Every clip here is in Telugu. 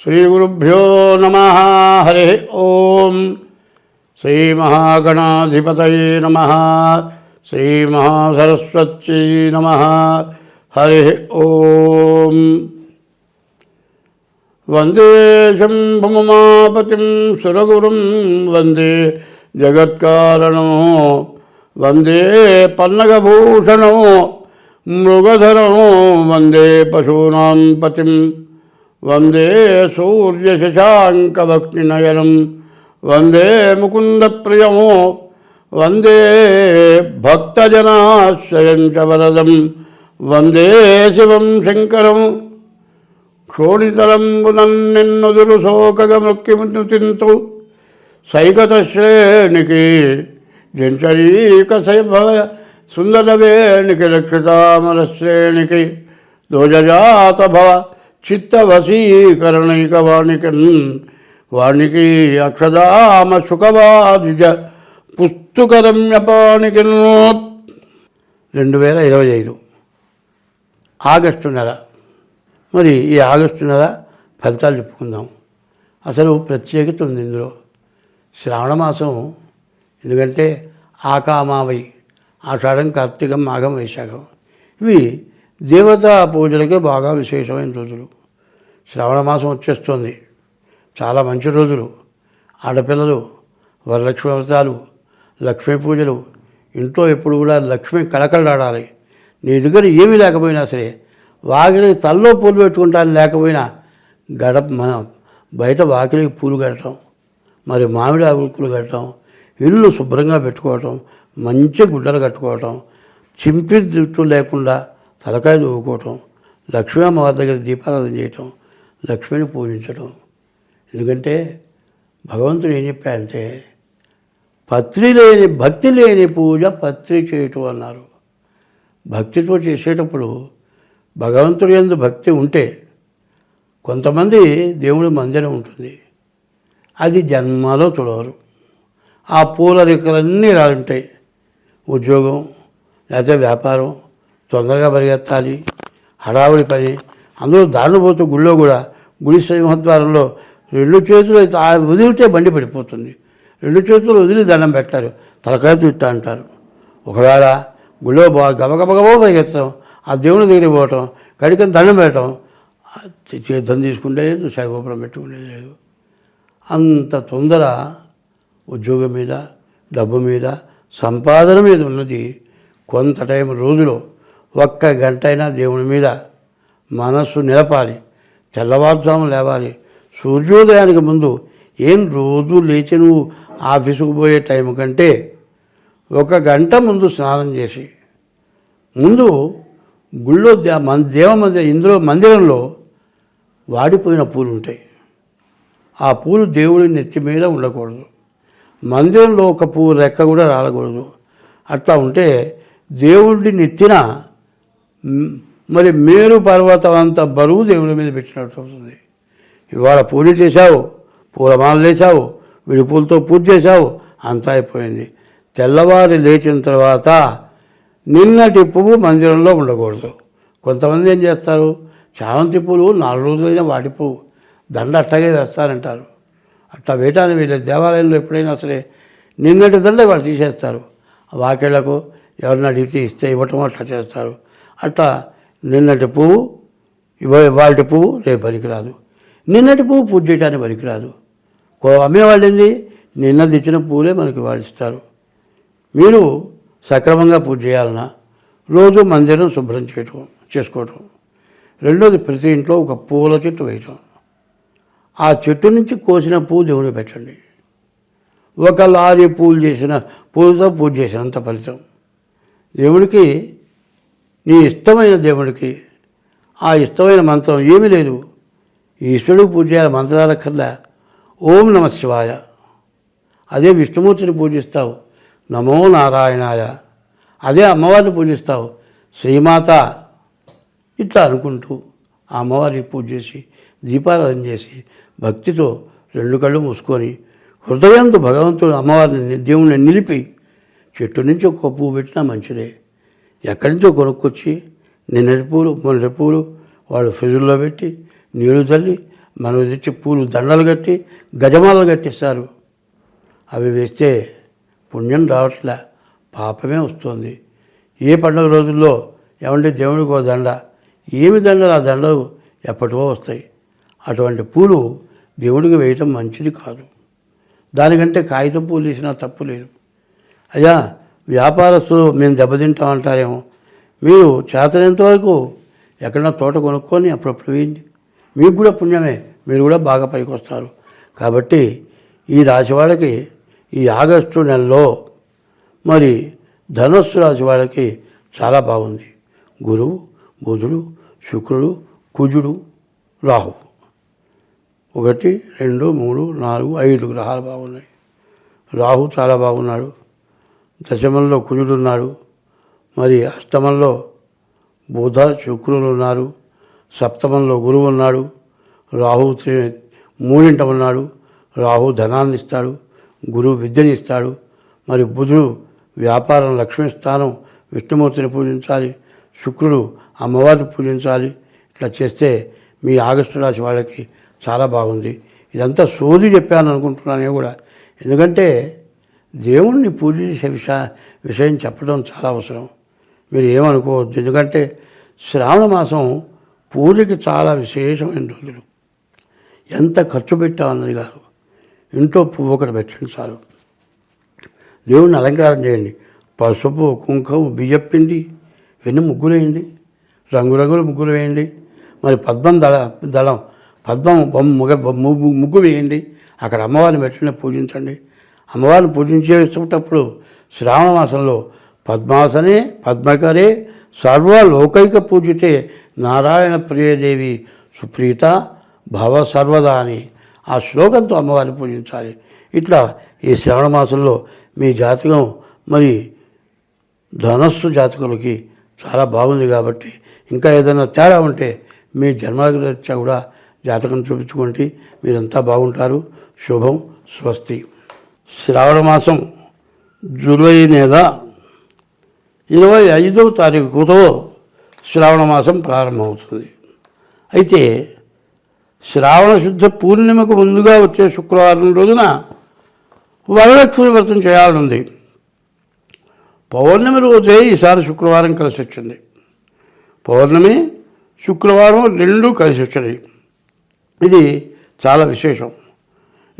శ్రీగురుభ్యో నమ హరి ఓం. శ్రీమహాగణాధిపతయే నమ శ్రీమహాసరస్వత్యై నమ హరి ఓం. వందే శంభుమాపతిం సురగురుం వందే జగత్కారణం వందే పన్నగభూషణం మృగధరం వందే పశూనాం పతిం వందే సూర్య శశాంకభక్తి నయనం. వందే ముకుంద ప్రియమో వందే భక్తజనాశ్రయం చ వరదం. వందే శివం శంకరం. క్షోణితలంబునన్నెన్నొదురు శోకగ మృక్కిమును సైకత శ్రేణికి జంచరీక సైభవ సుందరవేణికి రక్షితామర శ్రేణికి. ధ్వజజాత భవ చిత్తవశీకరణైక వాణికి వాణికి అక్షదామ సుఖవాదిజ పుస్తుకరమ్యపానికి రెండు వేల ఇరవై ఐదు ఆగస్టు నెల. మరి ఈ ఆగస్టు నెల ఫలితాలు చెప్పుకుందాం. అసలు ప్రత్యేకత ఉంది ఇందులో. శ్రావణ మాసం ఎందుకంటే ఆకామావై ఆషాఢం కార్తీకం మాఘం వైశాఖం. ఇవి దేవతా పూజలకే బాగా విశేషమైన రోజులు. శ్రావణ మాసం వచ్చేస్తుంది. చాలా మంచి రోజులు. ఆడపిల్లలు వరలక్ష్మి వ్రతాలు లక్ష్మీ పూజలు. ఇంట్లో ఎప్పుడు కూడా లక్ష్మి కళకళలాడాలి. నీ దగ్గర ఏమీ లేకపోయినా సరే వాకిలికి తల్లో పూలు పెట్టుకుంటాను లేకపోయినా గడప మనం బయట వాకిలికి పూలు కట్టడం మరి మామిడి ఆకులు కట్టడం ఇల్లు శుభ్రంగా పెట్టుకోవటం మంచి గుడ్డలు కట్టుకోవటం చింపి జుట్టు లేకుండా తలకాయ దువ్వుకోవటం లక్ష్మీ అమ్మవారి దగ్గర దీపారాధన చేయటం లక్ష్మిని పూజించటం. ఎందుకంటే భగవంతుడు ఏం చెప్పారంటే పత్రి లేని భక్తి లేని పూజ పత్రి చేయటం అన్నారు. భక్తితో చేసేటప్పుడు భగవంతుడి ఎందు భక్తి ఉంటే కొంతమంది దేవుడి మందిరం ఉంటుంది. అది జన్మలో చూడవరు ఆ పూల రెక్కలన్నీ ఇలా ఉంటాయి. ఉద్యోగం లేకపోతే వ్యాపారం తొందరగా పరిగెత్తాలి హడావుడి పని. అందరూ దారిలో పోతూ గుళ్ళో కూడా గుడి సింహద్వారంలో రెండు చేతులు అయితే వదిలితే బండి పడిపోతుంది. రెండు చేతులు వదిలి దండం పెట్టారు. తలకాయ తిట్టా అంటారు. ఒకవేళ గుళ్ళో బా గబగబగబో పరిగెత్తడం ఆ దేవుని దగ్గరికి పోవటం కడికని దండం పెట్టడం దండం తీసుకుంటే లేదు శగోపురం పెట్టుకునేది లేదు. అంత తొందర ఉద్యోగం మీద డబ్బు మీద సంపాదన మీద ఉన్నది కొంత టైం రోజులో ఒక్క గంటైనా దేవుని మీద మనస్సు నిలపాలి. తెల్లవారుజాము లేవాలి. సూర్యోదయానికి ముందు ఏం రోజు లేచి నువ్వు ఆఫీసుకు పోయే టైం కంటే ఒక గంట ముందు స్నానం చేసి ముందు గుళ్ళో దే- మన దేవ మందిర ఇందులో మందిరంలో వాడిపోయిన పూలు ఉంటాయి ఆ పూలు దేవుడి నెత్తి మీద ఉండకూడదు. మందిరంలో ఒక పువ్వు రెక్క కూడా రాలకూడదు. అట్లా ఉంటే దేవుడి నెత్తిన మరి మేరు పర్వతం అంత బరువు దేవుడి మీద పెట్టినట్టు అవుతుంది. ఇవాళ పూజ చేశావు పూలమాలలు వేసావు విడి పూలతో పూజ చేశావు అంతా అయిపోయింది. తెల్లవారి లేచిన తర్వాత నిన్నటి పువ్వు మందిరంలో ఉండకూడదు. కొంతమంది ఏం చేస్తారు? చామంతి పూలు నాలుగు రోజులైనా వాటి పువ్వు. దండ అట్టగే వేస్తారంటారు. అట్లా వేయటాన్ని వీళ్ళ దేవాలయంలో ఎప్పుడైనా సరే నిన్నటి దండ వాళ్ళు తీసేస్తారు. వాకేళ్ళకు ఎవరిని అడిగితే ఇస్తే ఇవ్వటం అట్లా చేస్తారు. అట్లా నిన్నటి పువ్వు ఇవాళ పువ్వు రేపు పనికిరాదు. నిన్నటి పువ్వు పూజ చేయడానికి పనికిరాదు. అమ్మేవాళ్ళు ఏంది నిన్న తెచ్చిన పువ్వులే మనకి వాళ్ళు ఇస్తారు మీరు సక్రమంగా పూజ చేయాలన్నా రోజు మందిరం శుభ్రం చేయటం చేసుకోవటం. రెండోది ప్రతి ఇంట్లో ఒక పూల చెట్టు వేయటం. ఆ చెట్టు నుంచి కోసిన పువ్వు దేవుడికి పెట్టండి. ఒక లారీ పూలు చేసిన పూలతో పూజ చేసినంత ఫలితం. దేవుడికి నీ ఇష్టమైన దేవుడికి ఆ ఇష్టమైన మంత్రం ఏమీ లేదు. ఈశ్వరుడు పూజ చేయాలి మంత్రాలకల్లా ఓం నమ శివాయ. అదే విష్ణుమూర్తిని పూజిస్తావు. నమో నారాయణాయ. అదే అమ్మవారిని పూజిస్తావు. శ్రీమాత. ఇట్లా అనుకుంటూ ఆ అమ్మవారికి పూజ చేసి దీపారాధన చేసి భక్తితో రెండు కళ్ళు మూసుకొని హృదయంతో భగవంతుడు అమ్మవారిని దేవుణ్ణి నిలిపి చెట్టు నుంచి ఒక్క పువ్వు పెట్టినా మంచిదే. ఎక్కడి నుంచో కొనుక్కొచ్చి నిన్నటి పూలు మొన్నటి పూలు వాళ్ళు ఫ్రిడ్జ్లో పెట్టి నీళ్ళు చల్లి మనం తెచ్చి పూలు దండలు కట్టి గజమాలలు కట్టిస్తారు. అవి వేస్తే పుణ్యం రావట్లే పాపమే వస్తుంది. ఏ పండుగ రోజుల్లో ఏమంటే దేవుడికి ఒక దండ ఏమి దండలు ఆ దండలు ఎప్పటివో వస్తాయి. అటువంటి పూలు దేవుడికి వేయటం మంచిది కాదు. దానికంటే కాగితం పూలు వేసినా తప్పు లేదు. అయ్యా వ్యాపారస్తులు మేము దెబ్బతింటాం అంటారేమో మీరు చేతనంత వరకు ఎక్కడన్నా తోట కొనుక్కొని అప్పుడప్పుడు వేయండి. మీకు కూడా పుణ్యమే. మీరు కూడా బాగా పైకి వస్తారు. కాబట్టి ఈ రాశి వాళ్ళకి ఈ ఆగస్టు నెలలో మరి ధనస్సు రాశి వాళ్ళకి చాలా బాగుంది. గురువు బుధుడు శుక్రుడు కుజుడు రాహు. ఒకటి రెండు మూడు నాలుగు ఐదు గ్రహాలు బాగున్నాయి. రాహు చాలా బాగున్నాడు. దశమంలో కుజుడున్నాడు మరి అష్టమంలో బుధ శుక్రులు ఉన్నారు సప్తమంలో గురువు ఉన్నాడు రాహు మూడింట ఉన్నాడు రాహు ధనాన్ని ఇస్తాడు గురువు విద్యని ఇస్తాడు మరి బుధుడు వ్యాపారం లక్ష్మీ స్థానం విష్ణుమూర్తిని పూజించాలి. శుక్రుడు అమ్మవారిని పూజించాలి. ఇట్లా చేస్తే మీ ఆగస్టు రాశి వాళ్ళకి చాలా బాగుంది. ఇదంతా సోది చెప్పాను అనుకుంటున్నాను కూడా. ఎందుకంటే దేవుణ్ణి చేసే విషయ విషయం చెప్పడం చాలా అవసరం. మీరు ఏమనుకోవద్దు. ఎందుకంటే శ్రావణ మాసం పూజకి చాలా విశేషమైన రోజులు. ఎంత ఖర్చు పెట్టామన్నది కాదు. ఇంట్లో పువ్వు ఒకటి పెట్టండి చాలు. దేవుణ్ణి అలంకారం చేయండి. పసుపు కుంకుమ బియ్యప్పిండి వెన్ను ముగ్గులు వేయండి. రంగురంగుల ముగ్గులు వేయండి. మరి పద్మం దళ దళం పద్మం బొమ్మ ముగ ముగ్గు ముగ్గు వేయండి. అక్కడ అమ్మవారిని పెట్టండి పూజించండి. అమ్మవారిని పూజించేటప్పుడు శ్రావణ మాసంలో పద్మాసనే పద్మకరే సర్వలోకైక పూజితే నారాయణ ప్రియదేవి సుప్రీత భవ సర్వదా అని ఆ శ్లోకంతో అమ్మవారిని పూజించాలి. ఇట్లా ఈ శ్రావణ మాసంలో మీ జాతకం మరి ధనస్సు జాతకులకి చాలా బాగుంది కాబట్టి ఇంకా ఏదైనా తేడా ఉంటే మీ జన్మరీత్యా కూడా జాతకం చూపించుకోండి. మీరంతా బాగుంటారు. శుభం స్వస్తి. శ్రావణ మాసం జూలై నెల ఇరవై ఐదవ తారీఖుతో శ్రావణ మాసం ప్రారంభమవుతుంది. అయితే శ్రావణ శుద్ధ పూర్ణిమకు ముందుగా వచ్చే శుక్రవారం రోజున వరలక్ష్మి వ్రతం చేయాలనుంది. పౌర్ణమి రోజే ఈసారి శుక్రవారం కలిసి వచ్చింది పౌర్ణమి శుక్రవారం రెండు కలిసి వచ్చినాయి ఇది చాలా విశేషం.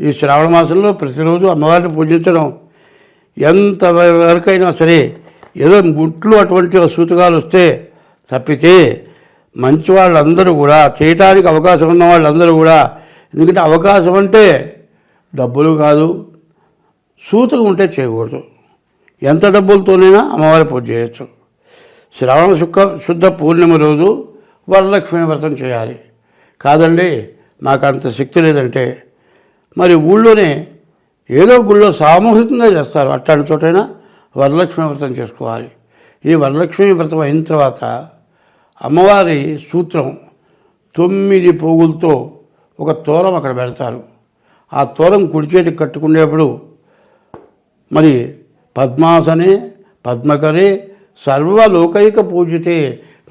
ఈ శ్రావణ మాసంలో ప్రతిరోజు అమ్మవారిని పూజించడం ఎంత వరకైనా సరే ఏదో గుట్లు అటువంటి సూతకాలు వస్తే తప్పితే మంచి వాళ్ళందరూ కూడా చేయటానికి అవకాశం ఉన్న వాళ్ళందరూ కూడా ఎందుకంటే అవకాశం అంటే డబ్బులు కాదు సూతకం ఉంటే చేయకూడదు. ఎంత డబ్బులతోనైనా అమ్మవారి పూజ చేయొచ్చు. శ్రావణ శుక్ర శుద్ధ పూర్ణిమ రోజు వరలక్ష్మి వ్రతం చేయాలి. కాదండి నాకు అంత శక్తి లేదంటే మరి ఊళ్ళోనే ఏదో గుళ్ళో సామూహికంగా చేస్తారు. అట్లాంటి చోటైనా వరలక్ష్మి వ్రతం చేసుకోవాలి. ఈ వరలక్ష్మి వ్రతం అయిన తర్వాత అమ్మవారి సూత్రం తొమ్మిది పోగులతో ఒక తోరం అక్కడ పెడతారు. ఆ తోరం కుడి చేతికి కట్టుకునేప్పుడు మరి పద్మాసనే పద్మకరే సర్వలోకైక పూజితే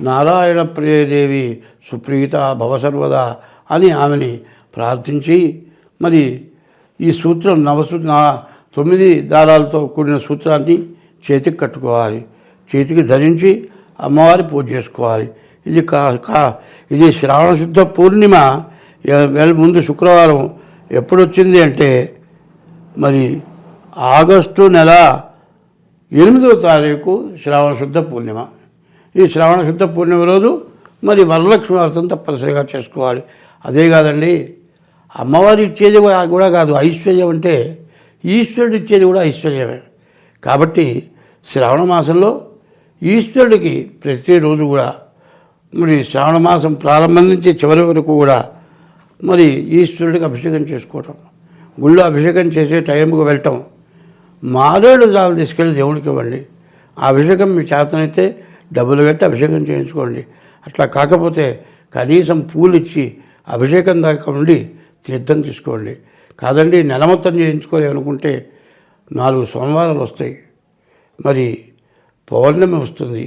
నారాయణ ప్రియదేవి సుప్రీత భవసర్వదా అని ఆమెని ప్రార్థించి మరి ఈ సూత్రం నవసూ నా తొమ్మిది దారాలతో కూడిన సూత్రాన్ని చేతికి కట్టుకోవాలి. చేతికి ధరించి అమ్మవారి పూజ చేసుకోవాలి. ఇది కా కా ఇది శ్రావణ శుద్ధ పూర్ణిమ. ఎ- ముందు శుక్రవారం ఎప్పుడు వచ్చింది అంటే మరి ఆగస్టు నెల ఎనిమిదవ తారీఖు శ్రావణ శుద్ధ పూర్ణిమ. ఈ శ్రావణ శుద్ధ పూర్ణిమ రోజు మరి వరలక్ష్మి వ్రతం తప్పనిసరిగా చేసుకోవాలి. అదే కాదండి అమ్మవారు ఇచ్చేది కూడా- కాదు. ఐశ్వర్యం అంటే ఈశ్వరుడు ఇచ్చేది కూడా ఐశ్వర్యమే. కాబట్టి శ్రావణ మాసంలో ఈశ్వరుడికి ప్రతిరోజు కూడా మరి శ్రావణ మాసం ప్రారంభం నుంచి చివరి వరకు కూడా మరి ఈశ్వరుడికి అభిషేకం చేసుకోవటం. గుళ్ళో అభిషేకం చేసే టైంకు వెళ్ళటం. మారేడు దాని తీసుకెళ్ళి దేవుడికి ఇవ్వండి. ఆ అభిషేకం మీ చేతనైతే డబ్బులు కట్టి అభిషేకం చేయించుకోండి. అట్లా కాకపోతే కనీసం పూలు ఇచ్చి అభిషేకం దాకా ఉండి తీర్థం తీసుకోండి. కాదండి నెల మొత్తం చేయించుకోవాలి అనుకుంటే నాలుగు సోమవారాలు వస్తాయి. మరి పౌర్ణమి వస్తుంది.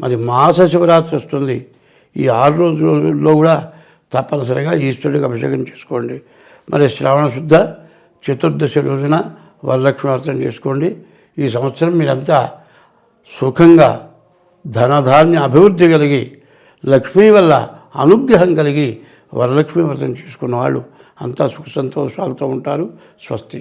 మరి మాస శివరాత్రి వస్తుంది. ఈ ఆరు రోజుల్లో కూడా తప్పనిసరిగా ఈశ్వరుడికి అభిషేకం చేసుకోండి. మరి శ్రావణ శుద్ధ చతుర్దశి రోజున వరలక్ష్మి అర్థం చేసుకోండి. ఈ సంవత్సరం మీరంతా సుఖంగా ధనధాన్య అభివృద్ధి కలిగి లక్ష్మీ వల్ల అనుగ్రహం కలిగి వరలక్ష్మి వ్రతం చేసుకున్న వాళ్ళు అంతా సుఖ సంతోషాలతో ఉంటారు స్వస్తి.